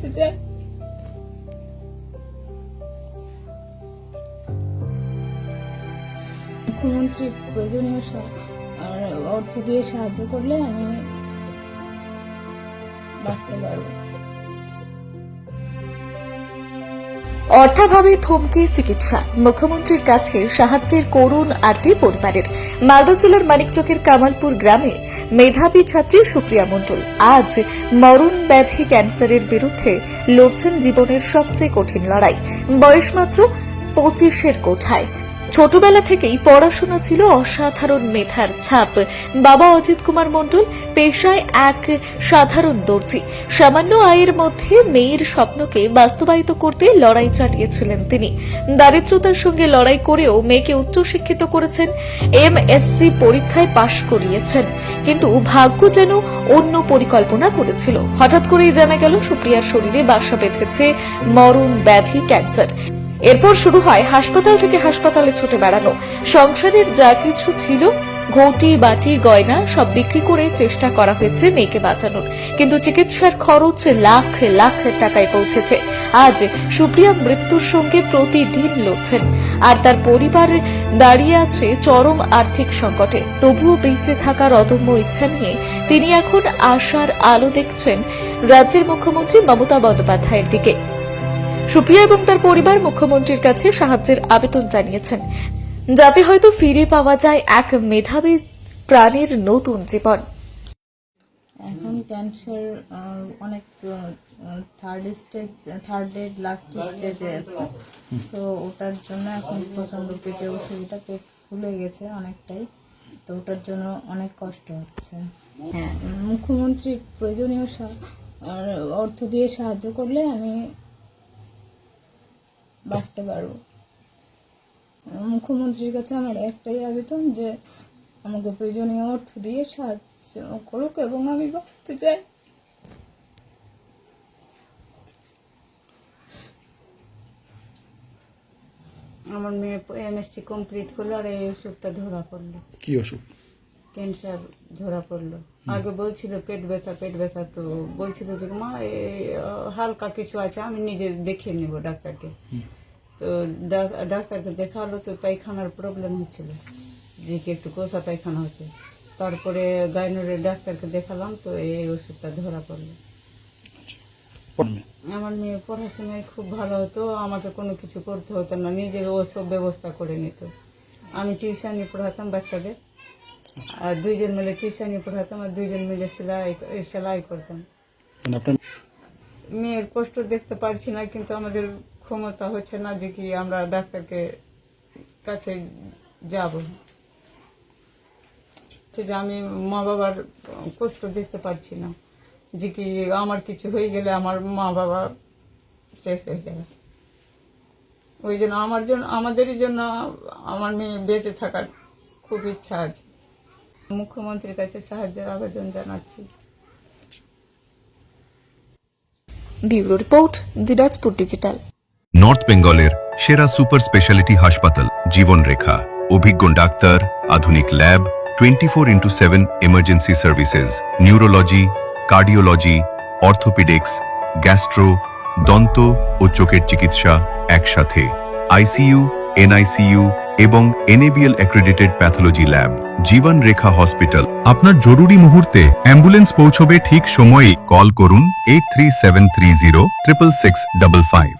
চাই মুখ্যমন্ত্রী প্রয়োজনীয় অর্থ দিয়ে সাহায্য করলে আমি বাঁচতে পারব অর্থাভাবে থমকে চিকিৎসা। মুখ্যমন্ত্রীর কাছে সাহায্যের করুণ আরতি পরিবারের। মালদা জেলার মানিকচকের কামালপুর গ্রামে মেধাবী ছাত্রী সুপ্রিয়া মণ্ডল আজ মরণ ব্যাধি ক্যান্সারের বিরুদ্ধে লড়ছেন জীবনের সবচেয়ে কঠিন লড়াই। বয়স মাত্র পঁচিশের কোঠায়। ছোটবেলা থেকেই পড়াশোনা ছিল অসাধারণ মেধার ছাপ। বাবা অজিত কুমার মণ্ডল পেশায় এক সাধারণ দর্জি। সামান্য আয়ের মধ্যে মেয়ের স্বপ্নকে বাস্তবায়িত করতে লড়াই চালিয়েছিলেন তিনি। দারিদ্রতার সঙ্গে লড়াই করেও মেয়েকে উচ্চশিক্ষিত করেছেন, এমএসসি পরীক্ষায় পাশ করিয়েছেন। কিন্তু ভাগ্য যেন অন্য পরিকল্পনা করেছিল। হঠাৎ করেই জানা গেল সুপ্রিয়ার শরীরে বাসা বেঁধেছে মরণ ব্যাধি ক্যান্সার। এরপর শুরু হয় হাসপাতাল থেকে হাসপাতালে ছুটে বেড়ানো। সংসারের যা কিছু ছিল, ঘটি, বাটি, গয়না, সব বিক্রি করে চেষ্টা করা হয়েছে মেয়েকে বাঁচানোর। কিন্তু চিকিৎসার খরচ লাখ লাখ টাকায় পৌঁছেছে। আজ সুপ্রিয়া মৃত্যুর সঙ্গে প্রতিদিন লড়ছেন। আর তার পরিবার দাঁড়িয়ে আছে চরম আর্থিক সংকটে। তবুও বেঁচে থাকার অদম্য ইচ্ছা নিয়ে তিনি এখন আশার আলো দেখছেন রাজ্যের মুখ্যমন্ত্রী মমতা বন্দ্যোপাধ্যায়ের দিকে। সুপ্রিয়া এবং তার পরিবার মুখ্যমন্ত্রীর কাছে সাহায্যের আবেদন জানিয়েছেন। যাতে হয়তো ফিরে পাওয়া যায় এক মেধাবী প্রাণীর নতুন জীবন। এখন ক্যান্সার অনেক থার্ড স্টেজ থার্ড এর লাস্ট স্টেজে আছে। তো ওটার জন্য এখন প্রচণ্ড পেটে অসুবিধা পেট ফুলে গেছে অনেকটাই। তো ওটার জন্য অনেক কষ্ট হচ্ছে। হ্যাঁ। মুখ্যমন্ত্রী প্রয়োজনীয় অর্থ দিয়ে সাহায্য করলে আমি বাঁচতে পারব। মুখ্যমন্ত্রীর কাছে আমার একটাই আবেদন যে, আমাকে প্রয়োজনীয় অর্থ দিয়ে সাহায্য করুক এবং আমি বাঁচতে চাই। আমার মেয়ে এমএসসি কমপ্লিট করল আর এই অসুখটা ধরা পড়ল। কি অসুখ ক্যান্সার ধরা পড়ল। আগে বলছিল পেট ব্যথা পেট ব্যথা তো। বলছিল যে মা এই হালকা কিছু আছে আমি নিজে দেখিয়ে নেব ডাক্তারকে। তো ডাক- ডাক্তারকে দেখাল তো পায়খানার প্রবলেম হচ্ছিল। যে কি একটু কোষা পায়খানা হচ্ছে। তারপরে গাইনোরের ডাক্তারকে দেখালাম তো এই ওষুধটা ধরা পড়ল। আমার মেয়ে পড়াশোনায় খুব ভালো হতো আমাকে কোনো কিছু করতে হতো না নিজের ও সব ব্যবস্থা করে নিত। আমি টিউশনি পড়াতাম বাচ্চাদের। আর দুইজন মিলে টিউশনি পড়াতাম আর দুইজন মিলে সেলাই সেলাই করতাম। মানে মেয়ের কষ্ট দেখতে পারছি না কিন্তু আমাদের ক্ষমতা হচ্ছে না যে কি আমরা ডাক্তারকে কাছে যাব। যে আমি মা বাবার কষ্ট দেখতে পারছি না যে কি আমার কিছু হয়ে গেলে আমার মা বাবা শেষ হয়ে যাবে। ওই জন্য আমার জন্য আমাদেরই জন্য আমার মেয়ে বেঁচে থাকার খুব ইচ্ছা আছে। মুখ্যমন্ত্রীর কাছে সাহায্যের আবেদন জানাচ্ছি। Bureau report Dinajpur digital. North বেঙ্গলের সেরা সুপার স্পেশালিটি হাসপাতাল জীবনরেখা। অভিজ্ঞ ডাক্তার আধুনিক lab twenty four into seven emergency services neurology cardiology orthopaedics gastro দন্ত ও চোখের চিকিৎসা একসাথে। আইসিইউ এনআইসিইউ এবং NABL accredited pathology lab Jiban Rekha hospital. আপনার জরুরি মুহূর্তে অ্যাম্বুলেন্স পৌঁছবে ঠিক সময়ে কল করুন eight three seven three zero triple six double five.